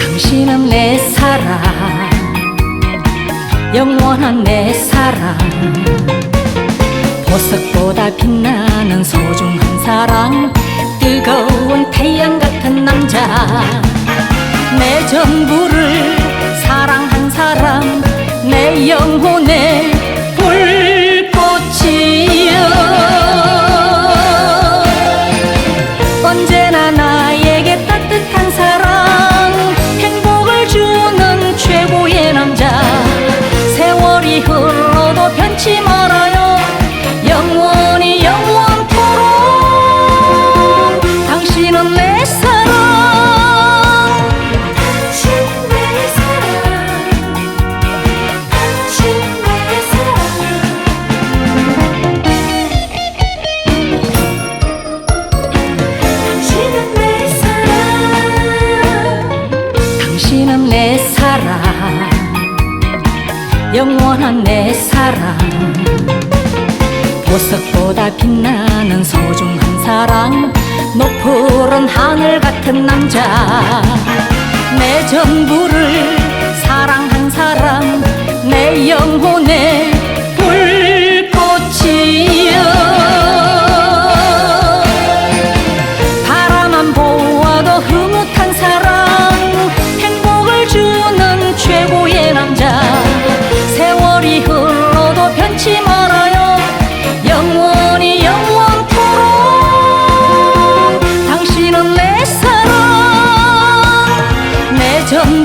당신은 내 사랑 영원한 내 사랑. 보석보다 빛나는 소중한 사랑 뜨거운 태양 같은 남자 내 전부를 사랑한 사람 내 영혼의 불꽃이여. 언제나 나에게 따뜻한 사랑 행복을 주는 최고의 남자. 세월이 흘러도 변치 영원한 내 사랑. 보석보다 빛나는 소중한 사랑. 높은 하늘 같은 남자. 내 전부를 사랑한 사람. 내 영혼의 내전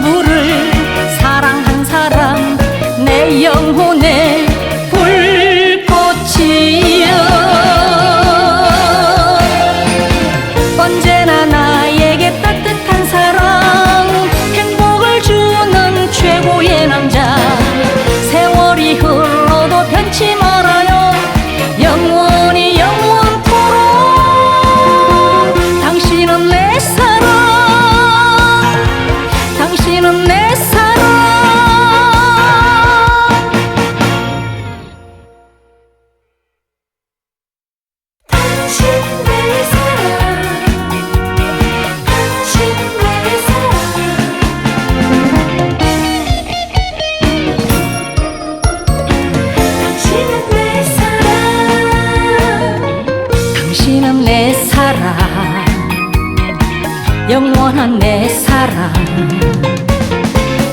영원한 내 사랑.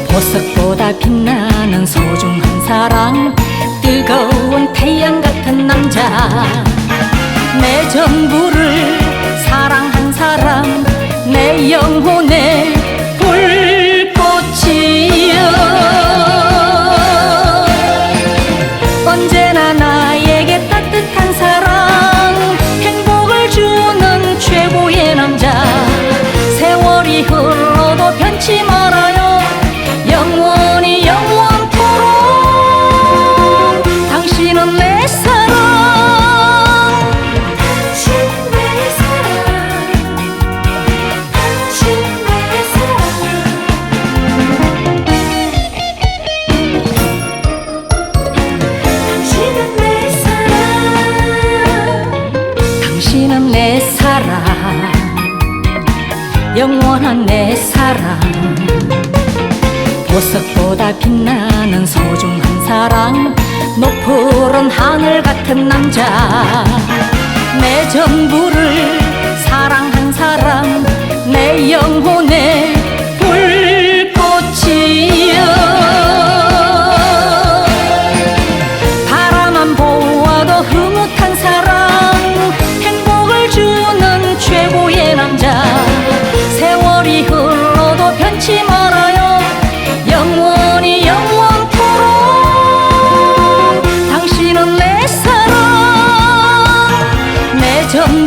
보석보다 빛나는 소중한 사랑. 뜨거운 태양 같은 남자. 내 전부를 사랑한 사람. 내 영혼 변치 말아 영원한 내 사랑. 보석보다 빛나는 소중한 사랑. 높은 하늘 같은 남자 잃지 말아요. 영원히 영원토록 당신은 내 사랑. 내전